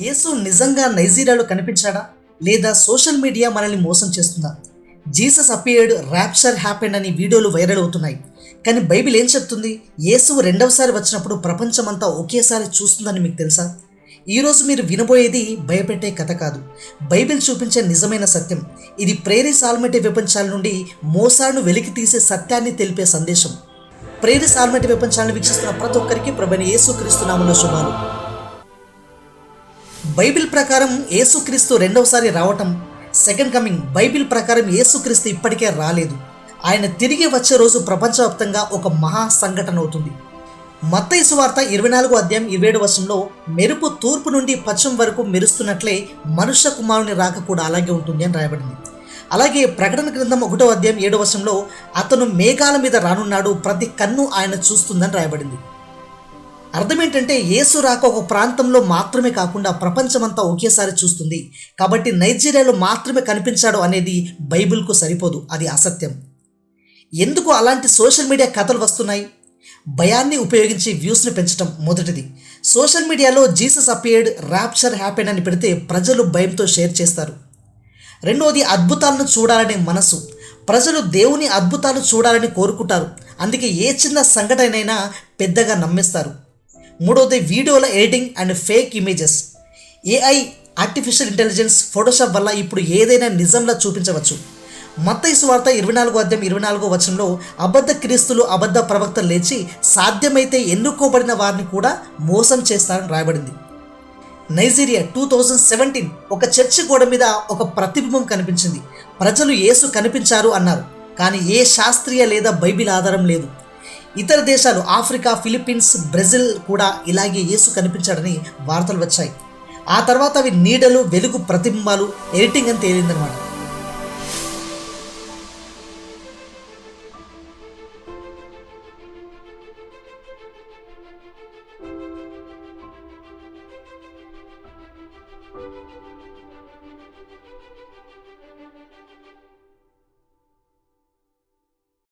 యేసు నిజంగా నైజీరియాలో కనిపించాడా? లేదా social media మనల్ని మోసం చేస్తుందా? జీసస్ అపియర్డ్ ర్యాప్చర్ హ్యాపెన్ అని వీడియోలు వైరల్ అవుతున్నాయి. కానీ బైబిల్ ఏం చెప్తుంది? యేసు రెండవసారి వచ్చినప్పుడు ప్రపంచమంతా ఒకేసారి చూస్తుందని మీకు తెలుసా? ఈరోజు మీరు వినబోయేది భయపెట్టే కథ కాదు. బైబిల్ చూపించే నిజమైన సత్యం. ఇది ప్రేరి సాల్మెటి విపంచాల నుండి మోసాలను వెలికి తీసే సత్యాన్ని తెలిపే సందేశం. ప్రేరి సాల్మెటి విపంచాలను వీక్షిస్తున్న ప్రతి ఒక్కరికి ప్రభుని యేసు క్రీస్తునామంలో శుభాలు. బైబిల్ ప్రకారం యేసుక్రీస్తు రెండవసారి రావటం సెకండ్ కమింగ్ బైబిల్ ప్రకారం యేసుక్రీస్తు ఇప్పటికే రాలేదు. ఆయన తిరిగి వచ్చే రోజు ప్రపంచవ్యాప్తంగా ఒక మహా సంఘటన అవుతుంది. మత్తయి వార్త ఇరవై నాలుగు అధ్యాయం ఇరవై ఏడు వర్షంలో మెరుపు తూర్పు నుండి పశ్చిమ వరకు మెరుస్తున్నట్లే మనుష్య కుమారుని రాక కూడా అలాగే ఉంటుంది అని రాయబడింది. అలాగే ప్రకటన గ్రంథం ఒకటో అధ్యాయం ఏడో వర్షంలో అతను మేఘాల మీద రానున్నాడు ప్రతి కన్ను ఆయన చూస్తుందని రాయబడింది. అర్థం ఏంటంటే యేసు రాక ఒక ప్రాంతంలో మాత్రమే కాకుండా ప్రపంచమంతా ఒకేసారి చూస్తుంది. కాబట్టి నైజీరియాలో మాత్రమే కనిపించాడు అనేది బైబిల్కు సరిపోదు. అది అసత్యం. ఎందుకు అలాంటి సోషల్ మీడియా కథలు వస్తున్నాయి? భయాన్ని ఉపయోగించి వ్యూస్ని పెంచడం మొదటిది. సోషల్ మీడియాలో జీసస్ అపియర్డ్ ర్యాప్చర్ హ్యాపెన్ అని పెడితే ప్రజలు భయంతో షేర్ చేస్తారు. రెండవది అద్భుతాలను చూడాలనే మనసు. ప్రజలు దేవుని అద్భుతాలు చూడాలని కోరుకుంటారు. అందుకే ఏ చిన్న సంఘటనైనా పెద్దగా నమ్మేస్తారు. మూడవది వీడియోల editing and fake images. AI artificial intelligence Photoshop వల్ల ఇప్పుడు ఏదైనా నిజంలా చూపించవచ్చు. మత్తయి వార్త ఇరవై నాలుగో అధ్యాయం ఇరవై నాలుగో వచనంలో అబద్ధ క్రీస్తులు అబద్ధ ప్రవక్తలు లేచి సాధ్యమైతే ఎన్నుకోబడిన వారిని కూడా మోసం చేస్తారని రాయబడింది. నైజీరియా టూ థౌజండ్ సెవెంటీన్ ఒక చర్చి గోడ మీద ఒక ప్రతిబింబం కనిపించింది. ప్రజలు యేసు కనిపించారు అన్నారు. కానీ ఏ శాస్త్రీయ లేదా బైబిల్ ఆధారం లేదు. ఇతర దేశాలు ఆఫ్రికా ఫిలిప్పీన్స్ బ్రెజిల్ కూడా ఇలాగే యేసు కనిపించాడని వార్తలు వచ్చాయి. ఆ తర్వాత అవి నీడలు వెలుగు ప్రతిబింబాలు ఎడిటింగ్ అని తేలిందనమాట